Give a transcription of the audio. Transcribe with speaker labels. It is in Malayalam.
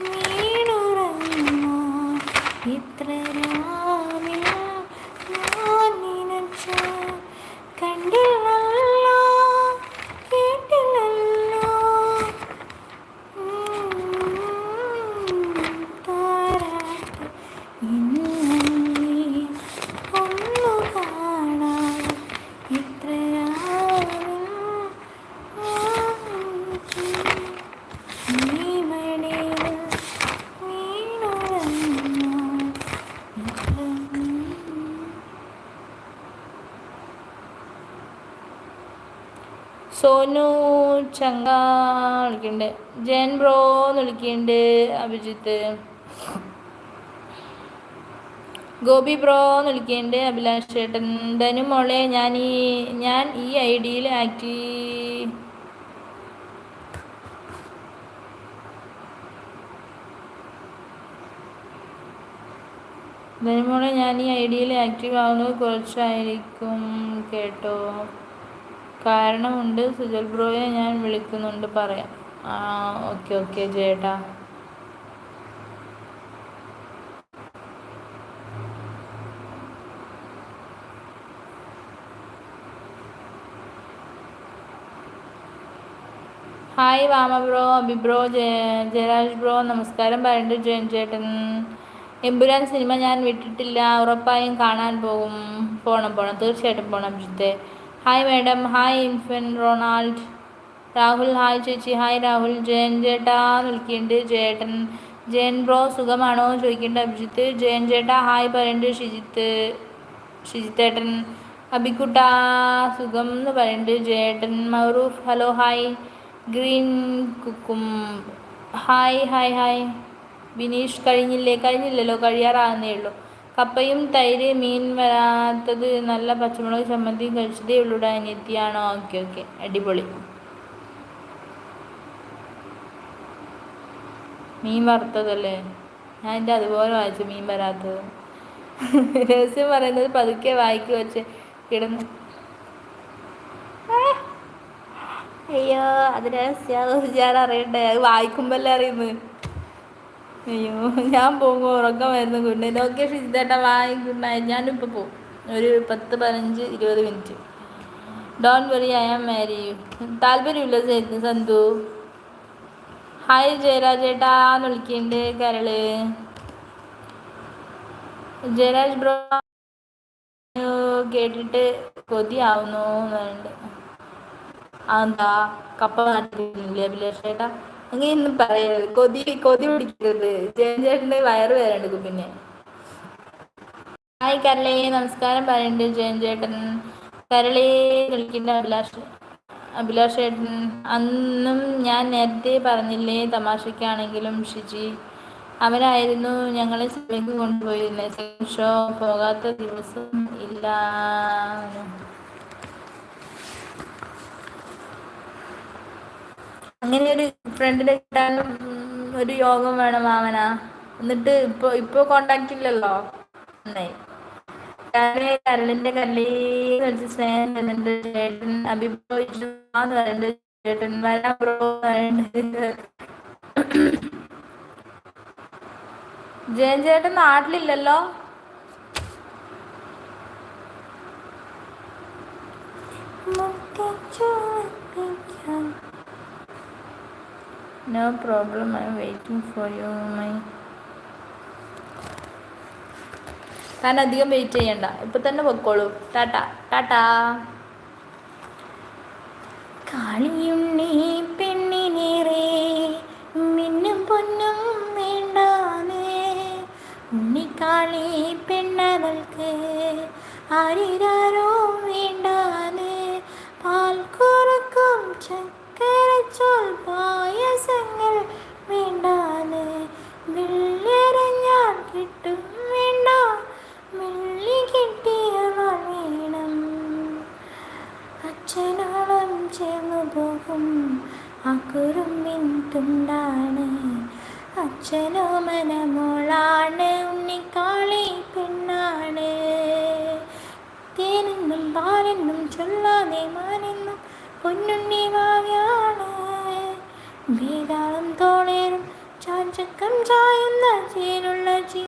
Speaker 1: വീണുറങ്ങുമോ? ഇത്ര സോനു ചങ്ക വിളിക്കുന്നുണ്ട് ജയൻ ബ്രോ എന്ന് വിളിക്കുന്നുണ്ട് അഭിജിത്ത്. ഗോപി ബ്രോ എന്ന് വിളിക്കുന്നുണ്ട് അഭിലാഷ് ചേട്ടൻ. ധനു മോളെ ഞാൻ ഈ ഞാൻ ഈ ഐ ഡിയിൽ ആക്റ്റീവ് ധനുമോളെ ഞാൻ ഈ ഐ ഡിയിൽ ആക്റ്റീവ് ആവുന്നത് കുറച്ചായിരിക്കും കേട്ടോ. കാരണമുണ്ട്. സുജൽ ബ്രോയെ ഞാൻ വിളിക്കുന്നുണ്ട് പറയാം. ആ ഓക്കെ ഓക്കെ ചേട്ടാ ഹായ് വാമ ബ്രോ അബി ബ്രോ ജയ ജയരാജ് ബ്രോ നമസ്കാരം പറയുന്നുണ്ട് ജയൻ ചേട്ടൻ. എമ്പുരാൻ സിനിമ ഞാൻ വിട്ടിട്ടില്ല ഉറപ്പായും കാണാൻ പോകും. പോണം പോണം. തീർച്ചയായിട്ടും പോണം അഭിജിത്തെ. ഹായ് മാഡം ഹായ് ഇൻഫൻ റൊണാൾഡ് രാഹുൽ ഹായ് ചേച്ചി. ഹായ് രാഹുൽ ജയൻ ചേട്ടാ എന്ന് വിളിക്കുന്നുണ്ട്. ചേട്ടൻ ജയൻ ബ്രോ സുഖമാണോ? ചോദിക്കേണ്ട അഭിജിത്ത്. ജയൻ ചേട്ടാ ഹായ് പറയുന്നുണ്ട് ഷിജിത്ത് ഷിജിത്തേട്ടൻ അബിക്കുട്ട സുഖം എന്ന് പറയുന്നുണ്ട് ജേട്ടൻ മൗറൂഫ് ഹലോ ഹായ് ഗ്രീൻ കുക്കും. ഹായ് ഹായ് ഹായ് ബിനീഷ് കഴിഞ്ഞില്ലേ? കഴിഞ്ഞില്ലല്ലോ. കഴിയാറാകുന്നേ ഉള്ളൂ കപ്പയും തൈര് മീൻ വരാത്തത് നല്ല പച്ചമുളക് ചമ്മന്തി കഴിച്ചതേ ഉള്ളൂ അനിയത്തിയാണോ? Okay okay. അടിപൊളി. മീൻ വറുത്തതല്ലേ? ഞാൻ എന്റെ അതുപോലെ വായിച്ചു മീൻ വരാത്തത്. രഹസ്യം പറയുന്നത് പതുക്കെ വായിക്കു വെച്ച് കിടന്ന്. അയ്യോ അത് രഹസ്യം ഞാൻ അറിയണ്ടേ? അത് വായിക്കുമ്പോഴല്ലേ അറിയുന്നത്. അയ്യോ ഞാൻ പോകുമ്പോൾ ഉറക്കമായിരുന്നു ഗുഡ് നൈറ്റ്. ഓക്കെ ഷിജിതേട്ടാ വായി ഗുഡ് നൈറ്റ്. ഞാനിപ്പോൾ പോകും ഒരു പത്ത് പതിനഞ്ച് ഇരുപത് minute. Don't worry I am marry. താല്പര്യമില്ല സെ- സന്തു. ഹായ് ജയരാജേട്ടാ എന്ന് വിളിക്കുന്നുണ്ട് കരൾ. ജയരാജ് ബ്രോ കേട്ടിട്ട് കൊതിയാവുന്നു എന്നുണ്ട് അതെന്താ കപ്പ നാട്ടിലില്ലേ അഭിലാഷ് ചേട്ടാ അങ്ങനെയൊന്നും പറയരുത്. കൊതി കൊതി പിടിക്കരുത്. ജയൻചേട്ടന്റെ വയറ് വേദനെടുക്കും പിന്നെ. ഹായ് കരളേ നമസ്കാരം പറയുന്നുണ്ട് ജയൻചേട്ടൻ. കരളേ വിളിക്കുന്ന അഭിലാഷ് അഭിലാഷ് ചേട്ടൻ അന്നും ഞാൻ നേരത്തെ പറഞ്ഞില്ലേ തമാശക്കാണെങ്കിലും ഷിജി. അവരായിരുന്നു ഞങ്ങളെ സിനിമയ്ക്ക് കൊണ്ടുപോയിരുന്നത് ഷോ പോകാത്ത ദിവസം ഇല്ല അങ്ങനെ ഒരു ഫ്രണ്ടിനെ കിട്ടാനും ഒരു യോഗം വേണം മാമന. എന്നിട്ട് ഇപ്പൊ ഇപ്പൊ കോണ്ടാക്ട് ഇല്ലല്ലോ. നന്നായി. കരളെ കരളിന്റെ കല്ലേന്ന് വിളിച്ച് സ്നേഹം തരുന്നുണ്ട് ചേട്ടൻ അഭിപ്രായം പറയുന്നുണ്ട് ചേട്ടൻ വരാൻ ബ്രോ ജയൻ ചേട്ടൻ നാട്ടിലില്ലല്ലോ? No problem I am waiting for you my താൻ അധികം വെയിറ്റ് ചെയ്യണ്ട. ഇപ്പൊ തന്നെ പൊക്കോളൂ. ടാറ്റാ ടാറ്റാ. കാളിയുണ്ണി പെണ്ണിനേറെ മിന്നും പൊന്നും വേണ്ടാനേ ഉണ്ണിക്കാളി പെണ്ണവൾക്ക് ആരിരാരോ വേണ്ടാനേ പാൽ കുറക്കും ചക്കരച്ചോൽ പായസങ്ങൾ കിട്ടിയവൾ വേണം അച്ഛനോളം ചേർന്നു പോകും. ആ കുറുമ്പിൻ തുണ്ടാണ്. അച്ഛനോ മനമോളാണ്. ഉണ്ണിക്കാളി പെണ്ണാണ്. തേനെന്നും പാലെന്നും ചൊല്ലാതെ മാനെന്നും പൊന്നുണ്ണി വാവയാണ് വേതാളം തോളേറും ചായുന്ന ചേനുള്ള ചായുന്ന